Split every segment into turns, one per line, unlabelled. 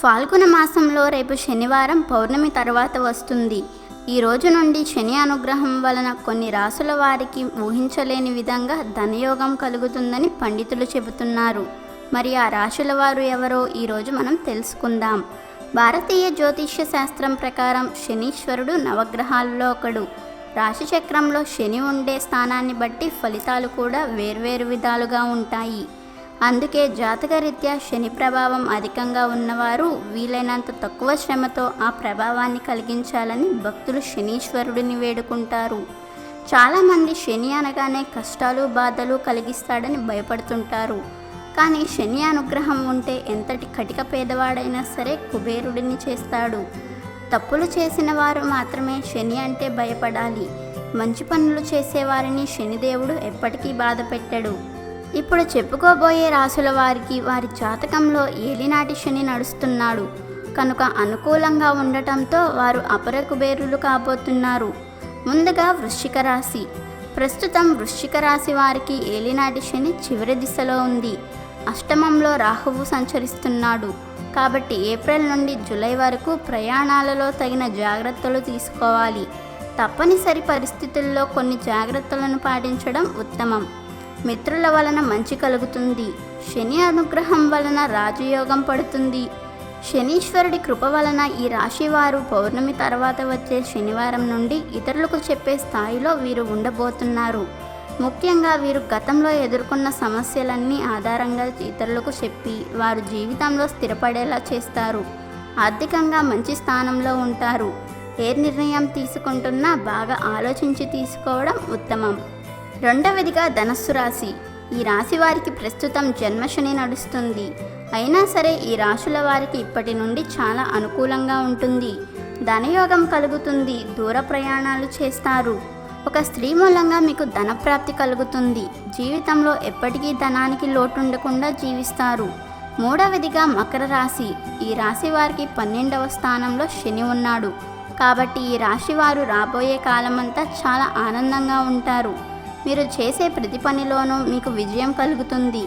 ఫాల్గుణ మాసంలో రేపు శనివారం పౌర్ణమి తర్వాత వస్తుంది. ఈ రోజు నుండి శని అనుగ్రహం వలన కొన్ని రాసుల వారికి ఊహించలేని విధంగా ధనయోగం కలుగుతుందని పండితులు చెబుతున్నారు. మరి ఆ రాశుల వారు ఎవరో ఈరోజు మనం తెలుసుకుందాం. భారతీయ జ్యోతిష్య శాస్త్రం ప్రకారం శనీశ్వరుడు నవగ్రహాల్లో ఒకడు. రాశిచక్రంలో శని ఉండే స్థానాన్ని బట్టి ఫలితాలు కూడా వేర్వేరు విధాలుగా ఉంటాయి. అందుకే జాతకరీత్యా శని ప్రభావం అధికంగా ఉన్నవారు వీలైనంత తక్కువ శ్రమతో ఆ ప్రభావాన్ని కలిగించాలని భక్తులు శనీశ్వరుడిని వేడుకుంటారు. చాలామంది శని అనగానే కష్టాలు బాధలు కలిగిస్తాడని భయపడుతుంటారు. కానీ శని అనుగ్రహం ఉంటే ఎంతటి కటిక పేదవాడైనా సరే కుబేరుడిని చేస్తాడు. తప్పులు చేసిన వారు మాత్రమే శని అంటే భయపడాలి. మంచి పనులు చేసేవారిని శనిదేవుడు ఎప్పటికీ బాధ పెట్టడు ఇప్పుడు చెప్పుకోబోయే రాసుల వారికి వారి జాతకంలో ఏలినాటి శని నడుస్తున్నాడు. కనుక అనుకూలంగా ఉండటంతో వారు అపర కుబేరులు కాబోతున్నారు. ముందుగా వృశ్చిక రాశి. ప్రస్తుతం వృశ్చిక రాశి వారికి ఏలినాటి శని చివరి దిశలో ఉంది. అష్టమంలో రాహువు సంచరిస్తున్నాడు. కాబట్టి ఏప్రిల్ నుండి జూలై వరకు ప్రయాణాలలో తగిన జాగ్రత్తలు తీసుకోవాలి. తప్పనిసరి పరిస్థితుల్లో కొన్ని జాగ్రత్తలను పాటించడం ఉత్తమం. మిత్రుల వలన మంచి కలుగుతుంది. శని అనుగ్రహం వలన రాజయోగం పడుతుంది. శనీశ్వరుడి కృప వలన ఈ రాశి వారు పౌర్ణమి తర్వాత వచ్చే శనివారం నుండి ఇతరులకు చెప్పే స్థాయిలో వీరు ఉండబోతున్నారు. ముఖ్యంగా వీరు గతంలో ఎదుర్కొన్న సమస్యలన్నీ ఆధారంగా ఇతరులకు చెప్పి వారు జీవితంలో స్థిరపడేలా చేస్తారు. ఆర్థికంగా మంచి స్థానంలో ఉంటారు. ఏ నిర్ణయం తీసుకుంటున్నా బాగా ఆలోచించి తీసుకోవడం ఉత్తమం. రెండవదిగా ధనస్సు రాశి. ఈ రాశి వారికి ప్రస్తుతం జన్మశని నడుస్తుంది. అయినా సరే ఈ రాశుల వారికి ఇప్పటి నుండి చాలా అనుకూలంగా ఉంటుంది. ధనయోగం కలుగుతుంది దూర ప్రయాణాలు చేస్తారు. ఒక స్త్రీ మూలంగా మీకు ధనప్రాప్తి కలుగుతుంది. జీవితంలో ఎప్పటికీ ధనానికి లోటుండకుండా జీవిస్తారు. మూడవదిగా మకర రాశి. ఈ రాశి వారికి పన్నెండవ స్థానంలో శని ఉన్నాడు. కాబట్టి ఈ రాశి వారు రాబోయే కాలమంతా చాలా ఆనందంగా ఉంటారు. మీరు చేసే ప్రతి పనిలోనూ మీకు విజయం కలుగుతుంది.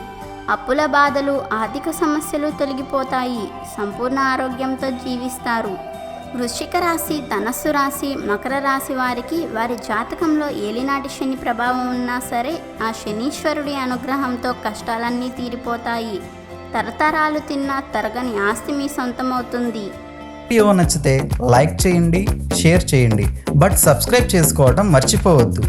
అప్పుల బాధలు ఆర్థిక సమస్యలు తొలగిపోతాయి. సంపూర్ణ ఆరోగ్యంతో జీవిస్తారు. వృశ్చిక రాశి ధనస్సు రాశి మకర రాశి వారికి వారి జాతకంలో ఏలినాటి శని ప్రభావం ఉన్నా సరే ఆ శనీశ్వరుడి అనుగ్రహంతో కష్టాలన్నీ తీరిపోతాయి. తరతరాలు తిన్న తరగని ఆస్తి మీ సొంతమవుతుంది.
వీడియో నచ్చితే లైక్ చేయండి షేర్ చేయండి. బట్ సబ్స్క్రైబ్ చేసుకోవడం మర్చిపోవద్దు.